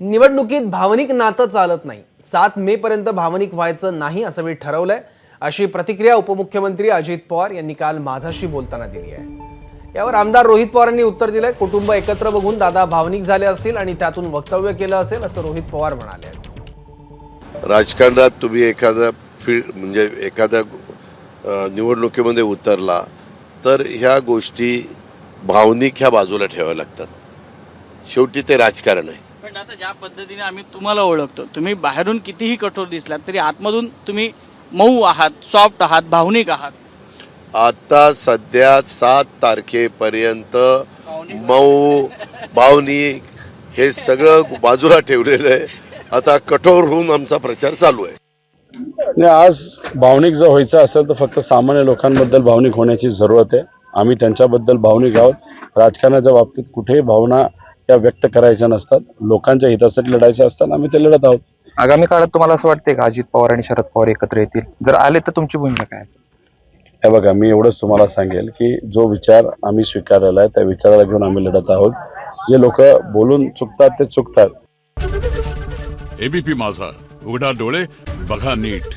निवडणुकीत भावनिक नातं चालत नाही. सात मे पर्यंत भावनिक व्हायचं नाही असं मी ठरवलंय. अशी प्रतिक्रिया उपमुख्यमंत्री अजित पवार यांनी काल माझाशी बोलताना दिली आहे. यावर आमदार रोहित पवारांनी उत्तर दिलंय. कुटुंब एकत्र बघून दादा भावनिक झाले असतील आणि त्यातून वक्तव्य केलं असेल असं रोहित पवार म्हणाले राजकारणात तुम्ही एखादा फील्ड म्हणजे एखाद्या निवडणुकीमध्ये उतरला तर ह्या गोष्टी भावनिक ह्या बाजूला ठेवाव्या लागतात. शेवटी ते राजकारण आहे. पण आता ज्या पद्धतीने आम्ही तुम्हाला ओळखतो तुम्ही बाहेरून कितीही कठोर दिसलात तरी आतमधून तुम्ही मऊ आहात सॉफ्ट आहात भावनिक आहात. आता सध्या सात तारखेपर्यंत मऊ भावनिक हे सगळं बाजूला ठेवलेलं आहे. आता कठोर होऊन आमचा प्रचार चालू आहे. नाही आज भावनिक जर व्हायचं असेल तर फक्त सामान्य लोकांबद्दल भावनिक होण्याची जरूरत आहे. आम्ही त्यांच्याबद्दल भावनिक आहोत. राजकारणाच्या बाबतीत कुठेही भावना या व्यक्त करायच्या नसतात. लोकांच्या हितासाठी लढायच्या असतात आम्ही ते लढत आहोत. आगामी काळात तुम्हाला असं वाटतंय का अजित पवार आणि शरद पवार एकत्र येतील? जर आले तर तुमची भूमिका काय असेल? हे बघा मी एवढंच तुम्हाला सांगेल की जो विचार आम्ही स्वीकारलेला आहे त्या विचाराला घेऊन आम्ही लढत आहोत. जे लोक बोलून चुकतात ते चुकतात. एबीपी माझा. उघडा डोळे बघा नीट.